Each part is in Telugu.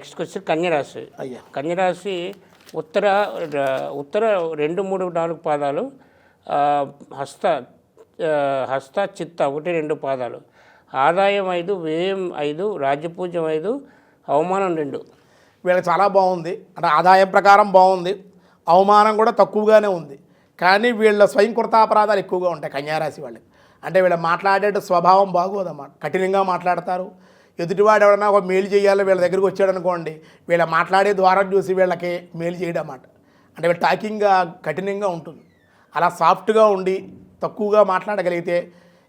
నెక్స్ట్ వచ్చి కన్యరాశి. అయ్యా. కన్యరాశి ఉత్తర ఉత్తర రెండు మూడు నాలుగు పాదాలు హస్త హస్త చిత్త ఒకటి రెండు పాదాలు. ఆదాయం ఐదు వ్యయం ఐదు రాజ్యపూజ్యం ఐదు అవమానం రెండు. వీళ్ళకి చాలా బాగుంది. అంటే ఆదాయం ప్రకారం బాగుంది. అవమానం కూడా తక్కువగానే ఉంది. కానీ వీళ్ళ స్వయం కృతాపరాధాలు ఎక్కువగా ఉంటాయి కన్యారాశి వాళ్ళకి. అంటే వీళ్ళ మాట్లాడే స్వభావం బాగోదన్నమాట. కఠినంగా మాట్లాడతారు. ఎదుటివాడు ఎవడన్నా ఒక మేలు చేయాలో వీళ్ళ దగ్గరికి వచ్చాడు అనుకోండి వీళ్ళ మాట్లాడే ద్వారా చూసి వీళ్ళకి మేలు చేయడం అన్నమాట అంటే వీళ్ళ టాకింగ్గా కఠినంగా ఉంటుంది. అలా సాఫ్ట్గా ఉండి తక్కువగా మాట్లాడగలిగితే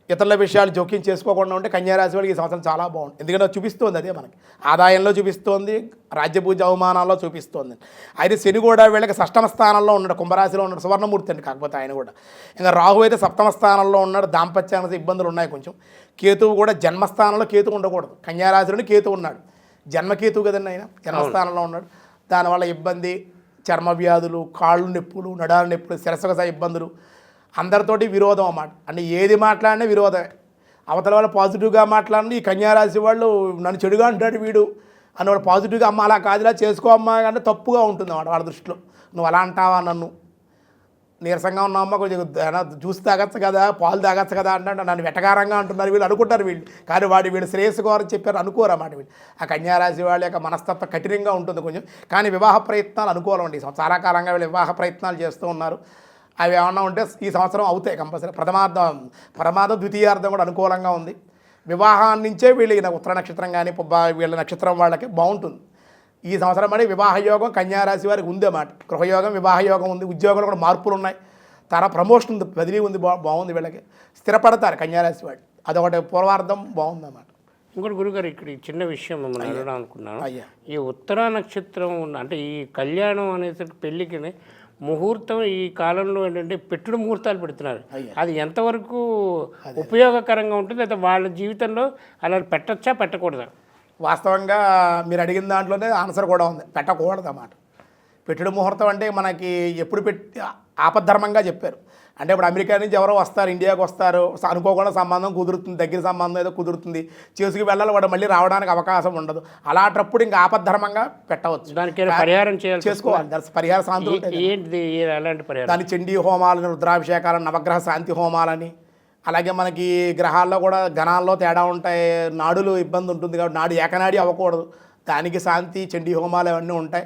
ఇతరుల విషయాలు జోక్యం చేసుకోకుండా ఉంటే కన్యారాశి వాళ్ళకి ఈ సంవత్సరం చాలా బాగుంది ఎందుకంటే చూపిస్తోంది అదే మనకి. ఆదాయంలో చూపిస్తోంది రాజ్యపూజ అవమానాల్లో చూపిస్తోంది. అయితే శని కూడా వీళ్ళకి సష్టమ స్థానంలో ఉన్నాడు కుంభరాశిలో ఉన్నాడు సువర్ణమూర్తి అండి కాకపోతే ఆయన కూడా. ఇంకా రాహు అయితే సప్తమ స్థానంలో ఉన్నాడు దాంపత్యానికి ఇబ్బందులు ఉన్నాయి కొంచెం. కేతువు కూడా జన్మస్థానంలో కేతు ఉండకూడదు. కన్యారాశిలోని కేతు ఉన్నాడు. జన్మకేతువు కదండి ఆయన? జన్మస్థానంలో ఉన్నాడు. దానివల్ల ఇబ్బంది చర్మ వ్యాధులు కాళ్ళు నొప్పులు నడాల నొప్పులు శిరసగస ఇబ్బందులు అందరితోటి విరోధం అన్నమాట. అంటే ఏది మాట్లాడినా విరోధమే. అవతల వాళ్ళు పాజిటివ్గా మాట్లాడిన ఈ కన్యారాశి వాళ్ళు నన్ను చెడుగా అంటాడు వీడు అని వాళ్ళు పాజిటివ్గా అమ్మ అలా కాదులా చేసుకో అమ్మా అంటే తప్పుగా ఉంటుంది అన్నమాట వాళ్ళ దృష్టిలో. నువ్వు అలా అంటావా నన్ను? నీరసంగా ఉన్నామమ్మా కొంచెం జ్యూస్ తాగొచ్చు కదా పాలు తాగొచ్చు కదా అంటే నన్ను వెటకారంగా అంటున్నారు వీళ్ళు అనుకుంటారు వీళ్ళు. కానీ వాడు వీళ్ళు శ్రేయస్సు కోరని చెప్పారు అనుకోరు అన్నమాట వీళ్ళు. ఆ కన్యారాశి వాళ్ళ యొక్క మనస్తత్వం కఠినంగా ఉంటుంది కొంచెం. కానీ వివాహ ప్రయత్నాలు అనుకూలం అండి. చాలా కాలంగా వీళ్ళు వివాహ ప్రయత్నాలు చేస్తూ ఉన్నారు. అవి ఏమన్నా ఉంటే ఈ సంవత్సరం అవుతాయి కంపల్సరీ. ప్రథమార్థం ప్రమాదం ద్వితీయార్థం కూడా అనుకూలంగా ఉంది. వివాహాన్ని నుంచే వీళ్ళు ఈయన ఉత్తర నక్షత్రం కానీ వీళ్ళ నక్షత్రం వాళ్ళకి బాగుంటుంది. ఈ సంవత్సరం మరి వివాహ యోగం కన్యారాశి వారికి ఉంది అన్నమాట. గృహయోగం వివాహ యోగం ఉంది. ఉద్యోగంలో కూడా మార్పులు ఉన్నాయి. తర ప్రమోషన్ ఉంది బదిలీ ఉంది బా బాగుంది వీళ్ళకి. స్థిరపడతారు కన్యారాశి వాడు అదొకటి పూర్వార్థం బాగుంది అన్నమాట. ఇంకోటి గురుగారు ఇక్కడ ఈ చిన్న విషయం మిమ్మల్ని అడగడం అనుకున్నాను. అయ్యా. ఈ ఉత్తరా నక్షత్రం ఉన్న అంటే ఈ కళ్యాణం అనేసరికి పెళ్ళికి ముహూర్తం ఈ కాలంలో ఏంటంటే పెట్టుడు ముహూర్తాలు పెడుతున్నారు. అది ఎంతవరకు ఉపయోగకరంగా ఉంటుంది? లేదా వాళ్ళ జీవితంలో అలా పెట్టచ్చా? పెట్టకూడదా? వాస్తవంగా మీరు అడిగిన దాంట్లోనే ఆన్సర్ కూడా ఉంది. పెట్టకూడదు అన్నమాట పెట్టుడు ముహూర్తం అంటే మనకి ఎప్పుడు పెట్టి ఆపద్ధర్మంగా చెప్పారు. అంటే ఇప్పుడు అమెరికా నుంచి ఎవరో వస్తారు ఇండియాకి వస్తారు అనుకోకుండా సంబంధం కుదురుతుంది దగ్గర సంబంధం ఏదో కుదురుతుంది చేసుకు వెళ్ళాలి వాడు మళ్ళీ రావడానికి అవకాశం ఉండదు. అలాంటప్పుడు ఇంకా ఆపద్ధర్మంగా పెట్టవచ్చు. దానికి పరిహారం చేయాలి చేసుకోవాలి. పరిహార పరిహారం? దాని చండీ హోమాలని రుద్రాభిషేకాలని నవగ్రహ శాంతి హోమాలని అలాగే మనకి గ్రహాల్లో కూడా గణాల్లో తేడా ఉంటాయి. నాడులు ఇబ్బంది ఉంటుంది కాబట్టి నాడు ఏకనాడి అవ్వకూడదు. దానికి శాంతి చండీ హోమాలు అవన్నీ ఉంటాయి.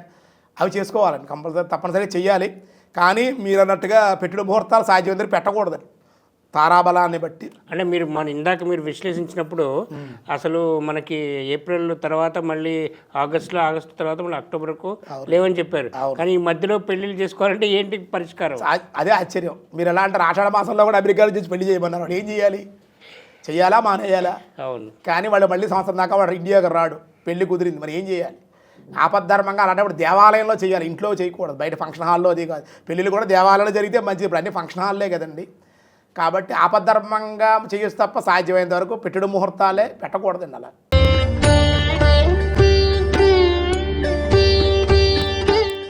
అవి చేసుకోవాలండి. కంపల్సరీ తప్పనిసరి చెయ్యాలి. కానీ మీరు అన్నట్టుగా పెట్టుడు ముహూర్తాలు సాధ్యమైందని పెట్టకూడదండి తారాబలాన్ని బట్టి. అంటే మీరు మన ఇందాక మీరు విశ్లేషించినప్పుడు అసలు మనకి ఏప్రిల్ తర్వాత మళ్ళీ ఆగస్టులో ఆగస్టు తర్వాత మళ్ళీ అక్టోబర్కు లేవని చెప్పారు. కానీ ఈ మధ్యలో పెళ్ళిళ్ళు చేసుకోవాలంటే ఏంటి పరిష్కారం? అదే ఆశ్చర్యం. మీరు ఎలా అంటారు ఆషాఢ మాసంలో కూడా అమెరికా నుంచి పెళ్ళి చేయమన్నారు. ఏం చేయాలి? చెయ్యాలా? మానేయాలా? అవును. కానీ వాళ్ళు మళ్ళీ సంవత్సరం దాకా వాడు ఇండియాకి రాడు. పెళ్ళి కుదిరింది. మరి ఏం చేయాలి? ఆపద్ధర్మంగా అలాంటప్పుడు దేవాలయంలో చేయాలి ఇంట్లో చేయకూడదు. బయట ఫంక్షన్ హాల్లో అది కాదు. పెళ్ళిళ్ళు కూడా దేవాలయంలో జరిగితే మంచిది ఇప్పుడు అన్ని ఫంక్షన్ హాల్లే కదండి. కాబట్టి ఆపద్ధర్మంగా చేయొచ్చు తప్ప సాధ్యమైనంత వరకు పెట్టుడు ముహూర్తాలే పెట్టకూడదండి అలా.